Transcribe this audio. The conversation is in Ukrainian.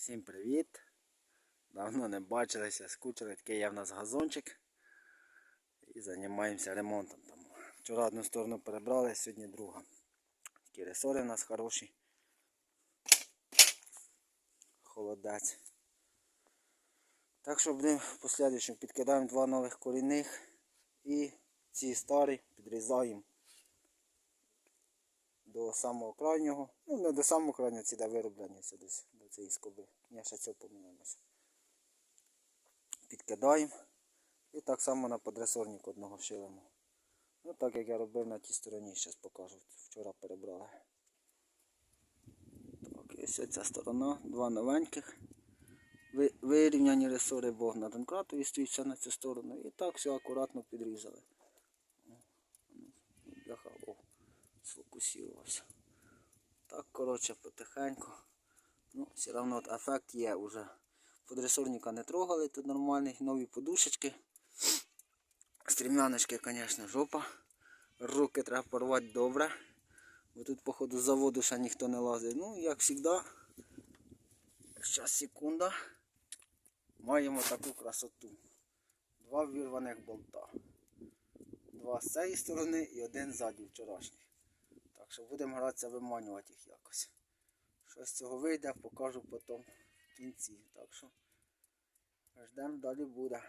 Всім привіт! Давно не бачилися, скучили, такий є в нас газончик. І займаємося ремонтом. Там. Вчора одну сторону перебрали, сьогодні друга. Такі ресори в нас хороші. Холодець. Так що будемо в послідуючому підкидаємо два нових корінних і ці старі підрізаємо до самого крайнього. Ну, не до самого крайнього, ці де вироблені це десь до цієї скоби. Ні, ще цього поміняємося. Підкидаємо. І так само на подресорник одного шилимо. Ну так як я робив на тій стороні, зараз покажу. Вчора перебрали. Так, і ось ця сторона, два новеньких. Вирівняні ресори, бо на донкратові стоїть все на цю сторону. І так все акуратно підрізали. Сфокусувався. Так, коротше, потихеньку. Ну, все одно от ефект є вже. Подресорника не трогали, тут нормальні нові подушечки. Стрім'яночки, звісно, жопа. Руки треба порвати добре. Бо тут, походу, з заводу ще ніхто не лазить. Ну, як завжди. Зараз секунда. Маємо таку красоту. Два вірваних болта. Два з цієї сторони і один ззаді вчорашній. Так що будемо гратися виманювати їх якось. Що з цього вийде, покажу потім в кінці. Так що ждемо далі буде.